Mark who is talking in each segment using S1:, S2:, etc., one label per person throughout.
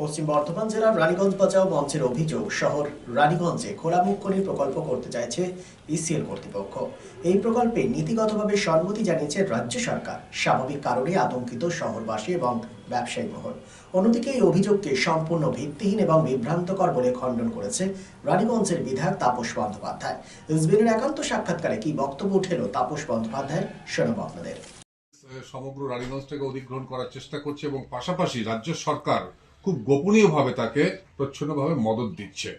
S1: পশ্চিম বর্ধমান জেলার রানীগঞ্জ বাঁচাও মঞ্চের অভিযোগ, শহর রানীগঞ্জে খোলামুখ খনি প্রকল্প করতে চাইছে ইসিএল কর্তৃপক্ষ। এই প্রকল্পে নীতিগতভাবে সম্মতি জানিয়েছে রাজ্য সরকার, স্বাভাবিক কারণে আতঙ্কিত শহরবাসী এবং ব্যবসায়ী মহল। অন্যদিকে এই অভিযোগকে সম্পূর্ণ ভিত্তিহীন এবং বিভ্রান্তকর বলে খণ্ডন করেছে রানীগঞ্জের বিধায়ক তাপস বন্দ্যোপাধ্যায়। ইসবিনের একান্ত সাক্ষাৎকারে কি বক্তব্য উঠেল তাপস বন্দ্যোপাধ্যায়ের, শোনাব আপনাদের।
S2: সমগ্র রানীগঞ্জটাকে অধিগ্রহণ করার চেষ্টা করছে এবং পাশাপাশি রাজ্য সরকার খুব গোপনীয়ভাবে তাকে প্রচ্ছন্নভাবে মদত দিচ্ছে।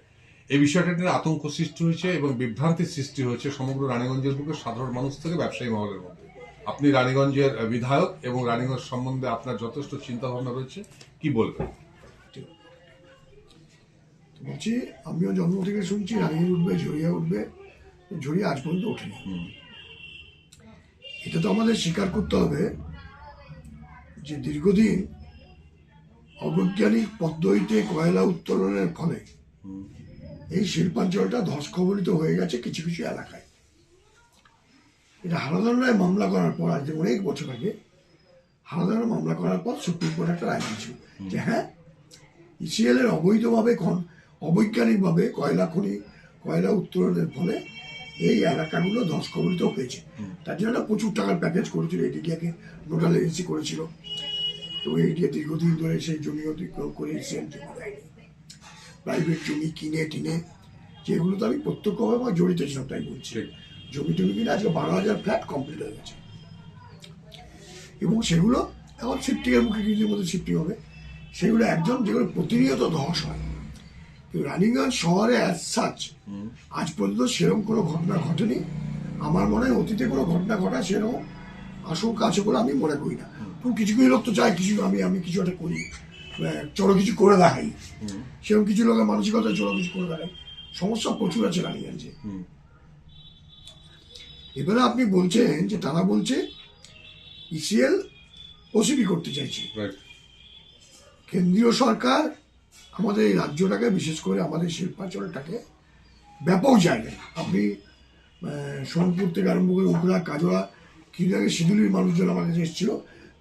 S2: এই বিষয়টা নিয়ে আতঙ্ক সৃষ্টি হয়েছে এবং বিভ্রান্তির সৃষ্টি হয়েছে সমগ্র রানীগঞ্জের বুকে সাধারণ মানুষ থেকে ব্যবসায়ী মহলের মধ্যে। আপনি রানীগঞ্জের বিধায়ক এবং রানীগঞ্জ সম্বন্ধে আপনার যথেষ্ট চিন্তা ভাবনা রয়েছে কি বলবেন?
S3: বলছি আমিও জন্ম থেকে শুনছি রানীগঞ্জ উঠবে ঝরিয়া উঠবে ঝরিয়া আজ পর্যন্ত ওঠেনি। এটা তো আমাদের স্বীকার করতে হবে যে দীর্ঘদিন অবৈজ্ঞানিক পদ্ধতিতে কয়লা উত্তোলনের ফলে এই শিল্পাঞ্চলটা ধসকবলিত হয়ে গেছে কিছু কিছু এলাকায়। এটা হারাধন রায় মামলা করার পর, আজ অনেক বছর আগে হারাধন মামলা করার পর সুপ্রিম কোর্ট একটা রায় দিয়েছিল যে হ্যাঁ ইসিএল এর অবৈধভাবে খন, অবৈজ্ঞানিকভাবে কয়লা খনি, কয়লা উত্তোলনের ফলে এই এলাকাগুলো ধসকবলিত হয়েছে। তার জন্য প্রচুর টাকার প্যাকেজ করেছিল এডিডিয়াকে নোডাল এজেন্সি করেছিল। এবং এডিয়া দীর্ঘদিন ধরে সেই জমি অধিগ্রহণ করে ইসিএল জমি দেয়নি প্রাইভেট জমি কিনে টিনে যেগুলো তো আমি প্রত্যক্ষভাবে আমার জড়িত ছিলাম তাই বলছি। জমি টমি কিনে আজকে বারো হাজার ফ্ল্যাট কমপ্লিট হয়ে গেছে। এবং সেগুলো এখন শিফটিংয়ের মুখে কিছুদিন মধ্যে শিফটিং হবে। সেগুলো একজন যেগুলো প্রতিনিয়ত ধস হয়। রানিগঞ্জ শহরে অ্যাজ সাচ আজ পর্যন্ত সেরকম কোনো ঘটনা ঘটেনি। আমার মনে হয় অতীতে কোনো ঘটনা ঘটা সেরকম আশঙ্কা আছে বলে আমি মনে করি না। তো কিছু কিছু লোক তো চায় কিছু আমি আমি কিছু একটা করি। চলো কিছু করে দেখাই। সেরকম কিছু লোকের মানসিকতা চলো কিছু করে দেখাই। সমস্যা প্রচুর আছে রানিগঞ্জে এবারে আপনি বলছেন যে তারা বলছে ইসিএল ওসিবি করতে চাইছে। কেন্দ্রীয় সরকার আমাদের এই রাজ্যটাকে বিশেষ করে আমাদের শিল্পাঞ্চলটাকে ব্যাপক জায়গায়। আপনি সোনপুর থেকে আরম্ভ করে উগরা কাজোয়া কিছু আগে সিঁদুলির মানুষজন আমার কাছে এসেছিল।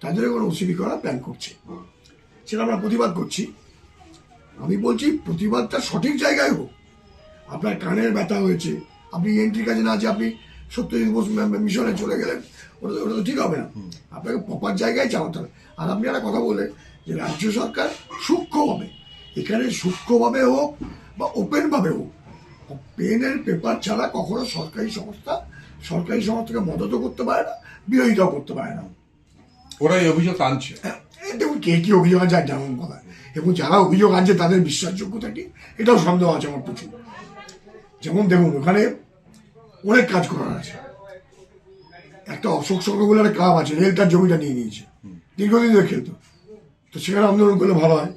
S3: তাদের এখন ওসিবি করা প্ল্যান করছে। সেটা আমরা প্রতিবাদ করছি। আমি বলছি প্রতিবাদটা সঠিক জায়গায় হোক। আপনার কানের ব্যথা হয়েছে আপনি এন্ট্রির কাছে না আছে আপনি সত্যজিৎ বোস মিশনে চলে গেলেন ওটা তো ওটা তো ঠিক হবে না। আপনাকে প্রপার জায়গায় চালাতে হবে। আর আপনি একটা কথা বললেন যে রাজ্য সরকার সূক্ষ্মভাবে এখানে সূক্ষ্মভাবে হোক বা ওপেনভাবে হোক পেনের পেপার ছাড়া কখনো সরকারি সংস্থা সরকারি সংস্থাকে মদতও করতে পারে না বিরোধিতাও করতে পারে না।
S2: ওরা এই অভিযোগ আনছে।
S3: এই দেখুন কে কি অভিযোগ আছে আর যেমন কথা এবং যারা অভিযোগ আনছে তাদের বিশ্বাসযোগ্যতা কি এটাও সন্দেহ আছে আমার প্রচুর। যেমন দেখুন, ওখানে অনেক কাজ করার আছে। একটা অশোক সংঘ বলে একটা ক্লাব আছে, রেল তার জমিটা নিয়ে নিয়েছে। দীর্ঘদিন ধরে খেলতো। তো সেখানে আন্দোলন করলে ভালো হয়,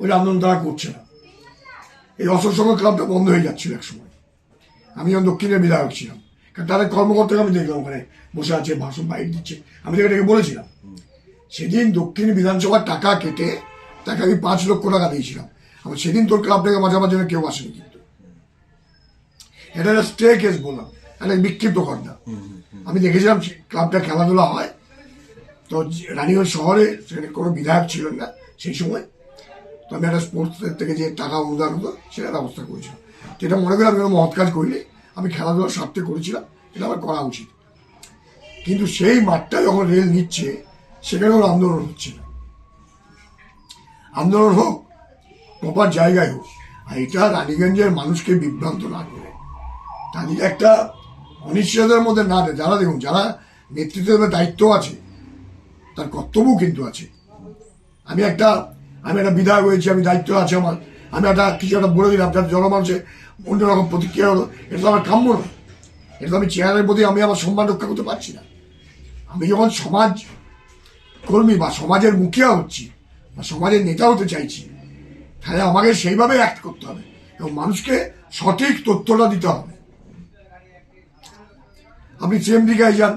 S3: ওই আন্দোলন তারা করছে না। এই অশোক সংঘ ক্লাবটা বন্ধ হয়ে যাচ্ছিল এক সময় আমি যখন দক্ষিণের বিধায়ক ছিলাম কারণ তাদের কর্মকর্তাকে আমি দেখলাম ওখানে বসে আছে, ভাষণ বাইক দিচ্ছে। আমি তাকে ডেকে বলেছিলাম। সেদিন দক্ষিণ বিধানসভার টাকা কেটে তাকে আমি পাঁচ লক্ষ টাকা দিয়েছিলাম। আমার সেদিন তোর ক্লাব থেকে মাঝে মাঝে কেউ আসেনি কিন্তু। এটা একটা স্টে কেস বললাম, একটা বিক্ষিপ্ত ঘটনা। আমি দেখেছিলাম ক্লাবটা খেলাধুলা হয়। তো রানীগঞ্জ শহরে সেখানে কোনো বিধায়ক ছিলেন না সেই সময়। তো আমি একটা স্পোর্টস থেকে যে টাকা অনুদান হতো, সেটা ব্যবস্থা করেছিলাম। তো এটা মনে করি আমি মহৎ কাজ করিনি। আমি খেলাধুলার স্বার্থে করেছিলাম, এটা আমার করা উচিত। কিন্তু সেই মাঠটা যখন রেল নিচ্ছে সেখানে কোনো আন্দোলন হচ্ছে না। আন্দোলন হোক, প্রপার জায়গায় হোক, আর এটা রানীগঞ্জের মানুষকে বিভ্রান্ত না করে। তাদের একটা অনিশ্চয়তার মধ্যে না দেয়। যারা দেখুন, যারা নেতৃত্বের দায়িত্ব আছে, তার কর্তব্য কিন্তু আছে। আমি একটা আমি একটা বিধায়ক হয়েছি, আমি দায়িত্ব আছে আমার। আমি একটা কিছু একটা বলে দিলাম, যাতে জনমানুষে অন্যরকম প্রতিক্রিয়া হলো। এটা তো আমার কাম্য নয়। এটা তো আমি চেয়ারের প্রতি আমি আমার সম্মান রক্ষা করতে পারছি না। আমি যখন সমাজ কর্মী বা সমাজের মুখিয়া হচ্ছি, বা সমাজের নেতা হতে চাইছি, তাহলে আমাকে সেইভাবে অ্যাক্ট করতে হবে। এবং মানুষকে সঠিক তথ্যটা দিতে হবে। আপনি সেম দিঘায় যান।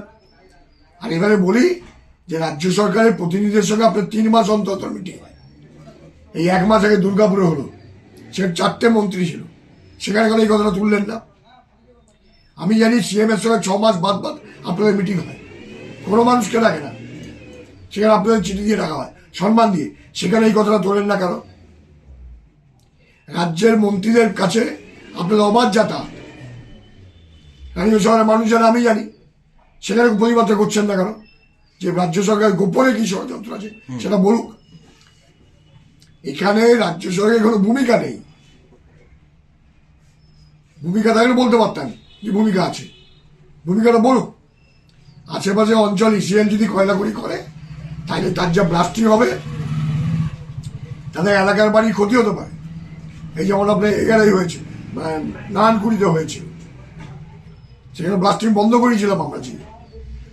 S3: আর এবারে বলি যে রাজ্য সরকারের প্রতিনিধিদের সঙ্গে আপনার তিন মাস অন্তর মিটিং হয়। এই এক মাস আগে দুর্গাপুরে হলো। সেখানে চারটে মন্ত্রী ছিল। সেখানে কোনো এই কথাটা তুললেন না। আমি জানি সিএম এর সঙ্গে ছ মাস বাদ বাদ আপনাদের মিটিং হয়। কোনো মানুষকে ডাকে না। সেখানে আপনাদের চিঠি দিয়ে ডাকা হয়। সম্মান দিয়ে। সেখানে এই কথাটা তোলেন না কেন? রাজ্যের মন্ত্রীদের কাছে আপনাদের অবাধ যাতায়াত। রানীয় শহরের মানুষ যারা আমি জানি। সেখানে প্রতিবাদটা করছেন না কেন? যে রাজ্য সরকার গোপনে কি ষড়যন্ত্র আছে সেটা বলুক। এখানে রাজ্য সরকারের কোনো ভূমিকা নেই। ভূমিকা থাকলে বলতে পারতাম যে ভূমিকা আছে। ভূমিকাটা বলুক আশেপাশে অঞ্চল ইসিএল যদি কয়লাখড়ি করে, তাহলে তার যা ব্লাস্টিং হবে তাদের এলাকার বাড়ি ক্ষতি হতে পারে। এই যেমন আপনার এগারোই হয়েছে নানকুড়িতে হয়েছে। সেখানে ব্লাস্টিং বন্ধ করেছিলাম আমরা ছিল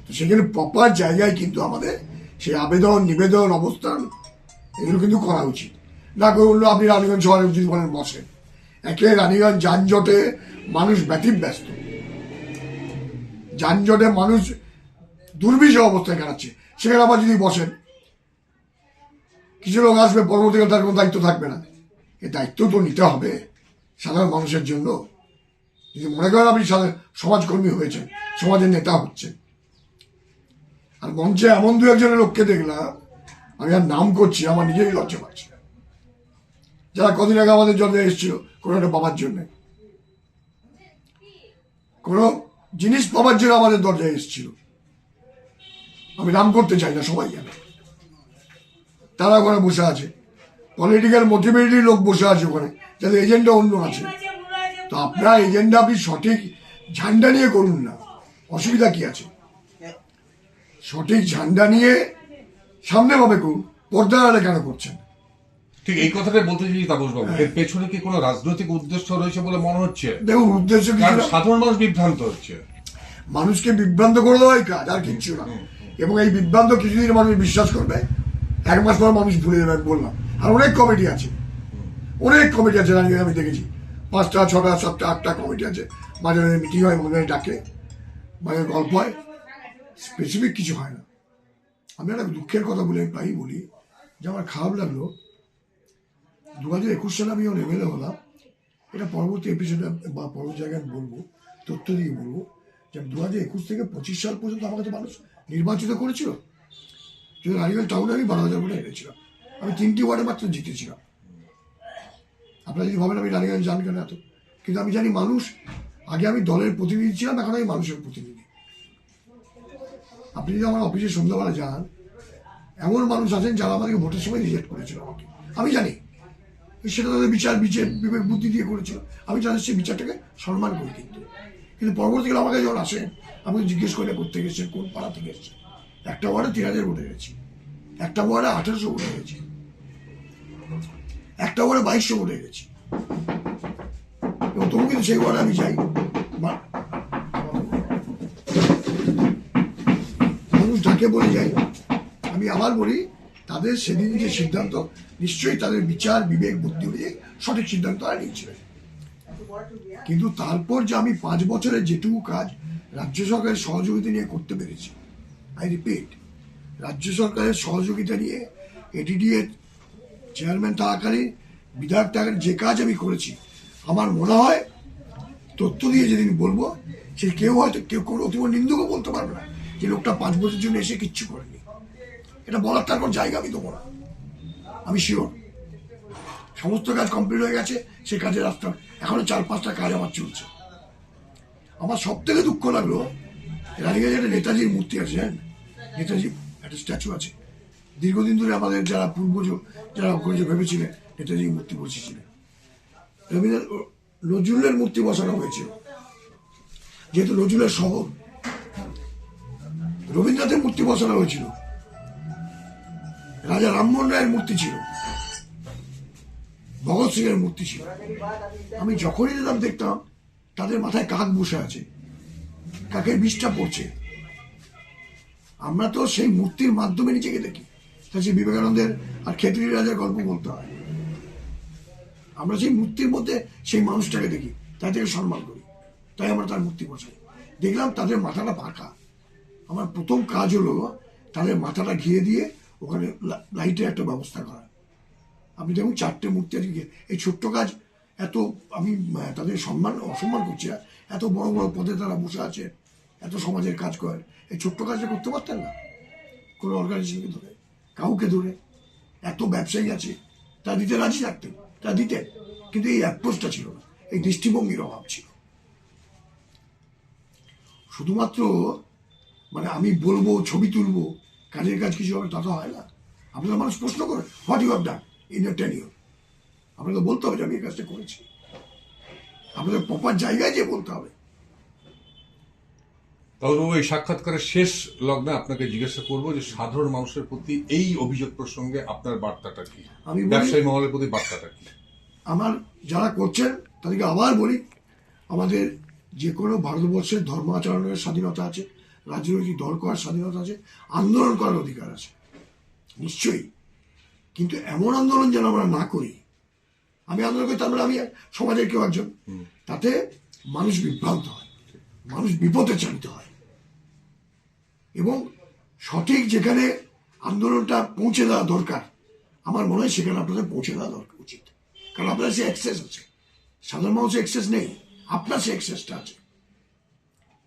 S3: তো সেখানে প্রপার জায়গায় কিন্তু আমাদের সেই আবেদন, নিবেদন, অবস্থান, এগুলো কিন্তু করা উচিত। না করলে আপনি রানীগঞ্জ শহরে যদি বলেন বসেন একে রানীগঞ্জ যানজটে মানুষ ব্যতীত ব্যস্ত যানজটে মানুষ দুর্বিষহ অবস্থায় কাটাচ্ছে। সেখানে আবার যদি বসেন, কিছু লোক আসবে, পরবর্তীকালে তার কোনো দায়িত্ব থাকবে না। এই দায়িত্ব তো নিতে হবে সাধারণ মানুষের জন্য। যদি মনে করেন আপনি সমাজকর্মী হয়েছেন, সমাজের নেতা হচ্ছেন। আর মঞ্চে এমন দু একজনের লোককে দেখলাম, আমি আর নাম করছি, আমার নিজেরই লজ্জা পাচ্ছে। যারা কদিন আগে আমাদের জন্য এসেছিল কোনো একটা বাবার জন্য। কোনো জিনিস পাবার জন্য আমাদের দরজায় এসেছিল। আমি নাম করতে চাই না, সবাই জানে। তারা ওখানে বসে আছে। পলিটিক্যাল মোটিভেটেড লোক বসে আছে ওখানে, যাদের এজেন্ডা অন্য আছে। তো আপনার এজেন্ডা আপনি সঠিক ঝান্ডা নিয়ে করুন না। অসুবিধা কি আছে? সঠিক ঝান্ডা নিয়ে সামনেভাবে করুন। পর্দা কেন করছেন?
S2: ঠিক এই কথাটাই বলতে চাইছি তাপস বাবু। এর পেছনে কি কোনো রাজনৈতিক উদ্দেশ্য রয়েছে বলে মনে হচ্ছে?
S3: দেখুন উদ্দেশ্য কিছু
S2: কারণ সাধারণ মানুষ বিভ্রান্ত হচ্ছে।
S3: মানুষকে বিভ্রান্ত করে দেওয়াই কাজ আর কিচ্ছু না। এবং এই বিভ্রান্ত কিছুদিন মানুষ বিশ্বাস করবে। এক মাস পর মানুষ ভুলে যাবে বললাম। আর অনেক কমিটি আছে। অনেক কমিটি আছে রানীগঞ্জে আমি দেখেছি। পাঁচটা ছটা সাতটা আটটা কমিটি আছে। মাঝে মাঝে মিটিং হয় মনে হয় ডাকে। মাঝে গল্প হয়। স্পেসিফিক কিছু হয় না। আমি একটা দুঃখের কথা বলে প্রায়ই বলি যে আমার খারাপ লাগল। দু হাজার একুশ সালে আমি যখন এমএলএ হলাম। এটা পরবর্তী এপিসোডে বা পরবর্তী জায়গায় বলব, তথ্য দিয়ে বলব যে দু হাজার একুশ থেকে পঁচিশ সাল পর্যন্ত আমাকে তো মানুষ নির্বাচিত করেছিল। যদি রানীগঞ্জ টাউনে আমি বারো হাজার ভোটে হেরেছিলাম। আমি তিনটি ওয়ার্ডে মাত্র জিতেছিলাম। আপনারা যদি ভাবেন আমি রানীগঞ্জ জান কেন এত? কিন্তু আমি জানি মানুষ, আগে আমি দলের প্রতিনিধি ছিলাম, এখন আমি মানুষের প্রতিনিধি। আপনি যদি আমার অফিসে সন্ধ্যাবেলা যান, এমন মানুষ আছেন যারা আমাকে ভোটের সময় রিজেক্ট করেছিল আমাকে। আমি জানি। সেটা তাদের বিচার বিচার বিবেক বুদ্ধি দিয়ে করেছিল। আমি তাদের সেই বিচারটাকে সম্মান করি কিন্তু। কিন্তু পরবর্তীকালে আমাকে যখন আসেন আমাকে জিজ্ঞেস করে করতে গেছেন কোন পাড়া থেকে এসেছেন একটা ওয়ার্ডে তিন হাজার ভোটে গেছি একটা ওয়ার্ডে আঠারোশো ভোটে গেছি একটা ওয়ার্ডে বাইশশো ভোটে গেছি এবং তবু কিন্তু সেই ওয়ার্ডে আমি যাই। মানুষ ডাকে বলে যাই। আমি আবার বলি, তাদের সেদিন যে সিদ্ধান্ত নিশ্চয়ই তাদের বিচার, বিবেক, বুদ্ধি অনুযায়ী সঠিক সিদ্ধান্ত তারা নিয়েছিলেন কিন্তু তারপর যে আমি পাঁচ বছরের যেটুকু কাজ রাজ্য সরকারের সহযোগিতা নিয়ে করতে পেরেছি আই রিপিট রাজ্য সরকারের সহযোগিতা নিয়ে এটিডিএ চেয়ারম্যান থাকাকালীন বিধায়ক থাকাকালীন যে কাজ আমি করেছি, আমার মনে হয় তথ্য দিয়ে যেদিন বলব, সে কেউ হয়তো, কেউ কোনো অতিব নিন্দুকও বলতে পারবে না যে লোকটা পাঁচ বছরের জন্য এসে কিচ্ছু করেনি। এটা বলার তার কোনো জায়গা আমি দেবো না। আমি শিওর সমস্ত কাজ কমপ্লিট হয়ে গেছে সে কাজের রাস্তা, এখনও চার পাঁচটা কাজ আমার চলছে। আমার সব থেকে দুঃখ লাগল, রানীগঞ্জে একটা নেতাজির মূর্তি আছে জানেন নেতাজি, একটা স্ট্যাচু আছে। দীর্ঘদিন ধরে আমাদের যারা পূর্বজ, যারা করেছে ভেবেছিলেন, নেতাজির মূর্তি বসেছিলেন। রবীন্দ্র নজরুলের মূর্তি বসানো হয়েছিল যেহেতু নজরুলের শহর, রবীন্দ্রনাথের মূর্তি বসানো হয়েছিল। রাজা রামমোহন রায়ের মূর্তি ছিল। ভগৎ সিং এর মূর্তি ছিল। আমি যখনই যেতাম দেখতাম, তাদের মাথায় কাক বসে আছে। কাকের বিষটা পড়ছে। আমরা তো সেই মূর্তির মাধ্যমে নিজেকে দেখি। তাই সেই বিবেকানন্দের আর খেতড়ি রাজার গল্প বলতে হয়। আমরা সেই মূর্তির মধ্যে সেই মানুষটাকে দেখি তাই থেকে সম্মান করি। তাই আমরা তার মূর্তি বসাই। দেখলাম তাদের মাথাটা পাকা। আমার প্রথম কাজ হলো তাদের মাথাটা ঘিরে দিয়ে ওখানে লাইটের একটা ব্যবস্থা করা। আপনি দেখুন চারটে মূর্তি গিয়ে- এই ছোট্ট কাজ এত আমি তাদের সম্মান, অসম্মান করছি না। এত বড় বড় পদে তারা বসে আছে, এত সমাজের কাজ করে। এই ছোট্ট কাজটা করতে পারতেন না? কোনো অর্গানাইজেশনকে ধরে, কাউকে ধরে। এত ব্যবসায়ী আছে। তা দিতে রাজি থাকতেন তা দিতেন, কিন্তু এই অ্যাপ্রোচটা ছিল না। এই দৃষ্টিভঙ্গির অভাব ছিল। শুধুমাত্র মানে আমি বলব, ছবি তুলবো কাজের কাজ কিছু হবে তা তো হয় না। আপনারা মানুষ প্রশ্ন করে what you have done in year ten year আপনাকে বলতে হবে যে আমি এই কাজটা করেছি। আপনাদের প্রপার জায়গায় যে বলতে হবে।
S2: তাহলে এই সাক্ষাৎকারের শেষ লগ্নে আপনাকে জিজ্ঞাসা করব যে সাধারণ মানুষের প্রতি এই অভিযোগ প্রসঙ্গে আপনার বার্তাটা কি?
S3: আমি
S2: ব্যবসায়ী মহলের প্রতি বার্তাটা কি?
S3: আমার যারা করছেন তাদেরকে আবার বলি আমাদের যে কোনো ভারতবর্ষের ধর্ম আচরণের স্বাধীনতা আছে রাজনৈতিক দল করার স্বাধীনতা আছে? আন্দোলন করার অধিকার আছে। নিশ্চয়ই। কিন্তু এমন আন্দোলন যেন আমরা না করি আমি আন্দোলন করি তার মানে আমি সমাজের কেউ একজন তাতে মানুষ বিভ্রান্ত হয় মানুষ বিপদে চালিত হয়। এবং সঠিক যেখানে আন্দোলনটা পৌঁছে দেওয়া দরকার আমার মনে হয় সেখানে আপনাদের পৌঁছে দেওয়া দরকার উচিত। কারণ আপনার সে অ্যাক্সেস আছে। সাধারণ মানুষের অ্যাক্সেস নেই আপনার সে অ্যাক্সেসটা আছে।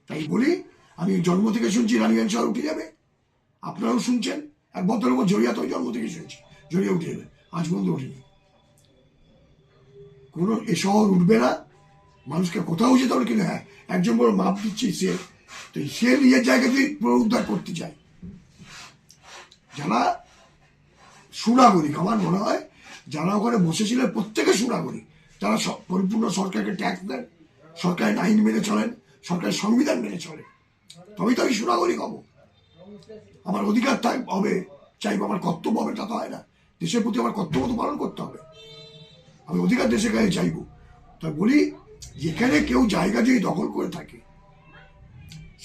S3: তাই বলি আমি জন্ম থেকে শুনছি রানীগঞ্জ শহর উঠে যাবে। আপনারাও শুনছেন, এক উপর জড়িয়া তো জন্ম থেকে শুনছি, জড়িয়ে উঠে যাবে, আজ পর্যন্ত ওঠেনি কোনো এ শহর উঠবে না, মানুষকে কোথাও যেতে হবে কিন্তু হ্যাঁ একজন বড় মাপ দিচ্ছি সে, তো সে নিজের জায়গাতেই পুনরুদ্ধার করতে চায়। যারা সুনাগরিক, আমার মনে হয়, যারা ওখানে বসেছিলেন, প্রত্যেকে সুনাগরিক, তারা পরিপূর্ণ সরকারকে ট্যাক্স দেন, সরকারের আইন মেনে চলেন, সরকারের সংবিধান মেনে চলেন। তবেই তো আমি সুনাগরিক হব। আমার অধিকার থাক হবে, চাইব আমার কর্তব্য হবে, তা তো হয় না। দেশের প্রতি আমার কর্তব্য তো পালন করতে হবে। আমি অধিকার দেশের কাছে চাইব। তাই বলি, যেখানে কেউ জায়গা যদি দখল করে থাকে,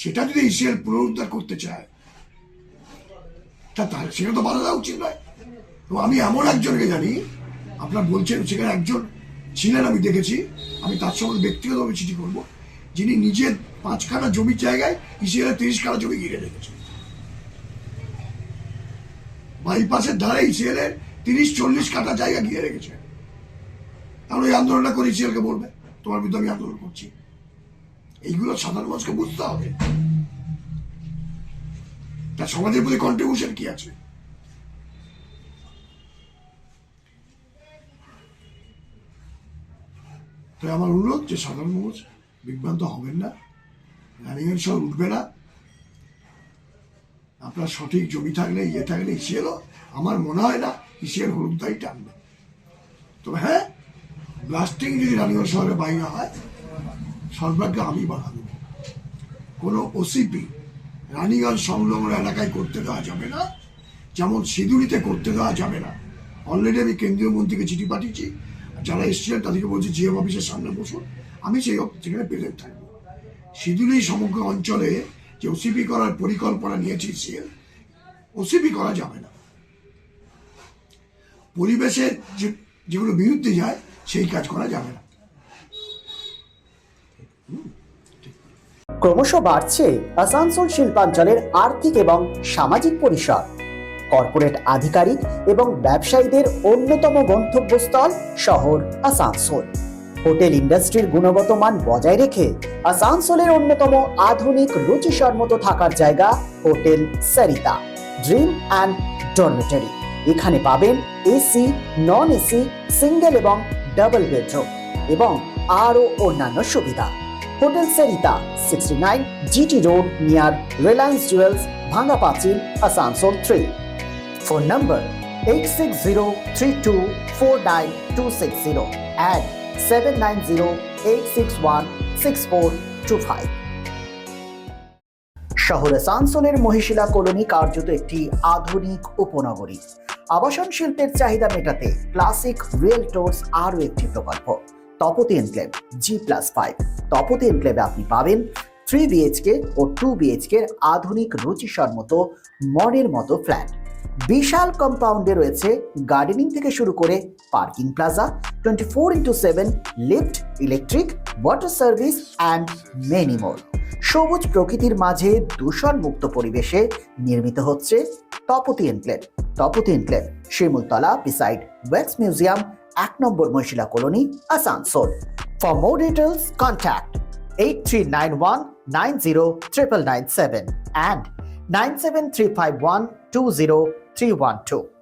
S3: সেটা যদি ইসিএল পুনরুদ্ধার করতে চায়, তা তাহলে সেটা তো বাধা দেওয়া উচিত নয়। তো আমি এমন একজনকে জানি, আপনার বলছেন সেখানে একজন ছিলেন, আমি দেখেছি। আমি তার সঙ্গে ব্যক্তিগতভাবে চিঠি করব, যিনি নিজের পাঁচখানা জমির জায়গায় ইসিএলের তিরিশ কানা জমি ঘিরে রেখেছে। বাইপাসের ধারে ইসিএলের তিরিশ, চল্লিশ কাটা জায়গা ঘিরে রেখেছে। কারণ ওই আন্দোলনটা করে ইসিএলকে বলবে, তোমার বিরুদ্ধে আমি আন্দোলন করছি। এইগুলো সাধারণ মানুষকে বুঝতে হবে। তার সমাজের প্রতি কন্ট্রিবিউশন কি আছে? তাই আমার অনুরোধ যে সাধারণ মানুষ বিভ্রান্ত হবেন না। রানিগঞ্জ শহর উঠবে না। আপনার সঠিক জমি থাকলে ইয়ে থাকলে ইসিএলও আমার মনে হয় না ইসিএল হলুদাই টানবে। তবে হ্যাঁ ব্লাস্টিং যদি রানিগঞ্জ শহরে বাইরে হয় সর্বাগ্য আমি বাধা দেবো। কোনো ওসিপি রানীগঞ্জ সংলগ্ন এলাকায় করতে দেওয়া যাবে না। যেমন সিঁদুরিতে করতে দেওয়া যাবে না। অলরেডি আমি কেন্দ্রীয় মন্ত্রীকে চিঠি পাঠিয়েছি। যারা এসেছিলেন তাদেরকে বলছি জিএম অফিসের সামনে বসুন। আমি সেই সেখানে প্রেজেন্ট থাকব। সিঁদুরি সমগ্র অঞ্চলে যে ওসিপি করার পরিকল্পনা নিয়েছি সিএল ওসিপি করা যাবে না। পরিবেশের যেগুলো বিরুদ্ধে যায়, সেই কাজ করা যাবে না।
S4: ক্রমশ বাড়ছে আসানসোল শিল্পাঞ্চলের আর্থিক এবং সামাজিক পরিসর। কর্পোরেট আধিকারিক এবং ব্যবসায়ীদের অন্যতম গন্তব্যস্থল শহর আসানসোল। হোটেল ইন্ডাস্ট্রির গুণগত মান বজায় রেখে আসানসোলের অন্যতম আধুনিক রুচিসম্মত থাকার জায়গা hotel Sarita, dream and dormitory. এখানে পাবেন এসি নন এসি সিঙ্গেল এবং ডাবল বেডরুম এবং আরও অন্যান্য সুবিধা। Hotel Sarita sixty nine GT road near Reliance jewels ভাঙ্গা পাঁচিল, Asansol three phone number eight six zero three two four nine two six zero and seven nine zero eight six one শহর আসানসোলের Mohishila colony কার্যত একটি আধুনিক উপনগরী। আবাসন শিল্পের চাহিদা মেটাতে ক্লাসিক রেল রিয়েলটোর্স আরও একটি প্রকল্প। Tapati enclave G plus five Tapati এনক্লেভে আপনি পাবেন থ্রি বিএইচকে ও টু বিএইচকে আধুনিক রুচিসম্মত মনের মতো ফ্ল্যাট। বিশাল কম্পাউন্ডে রয়েছে গার্ডেনিং থেকে শুরু করে parking plaza twenty four into seven lift electric water service and many সবুজ প্রকৃতির মাঝে দূষণমুক্ত পরিবেশে নির্মিত হচ্ছে Tapati enclave Tapati enclave Shimultala beside wax museum এক নম্বর মহিলা colony, Asansol. For more details contact eight three nine one nine zero triple nine seven and 9735120312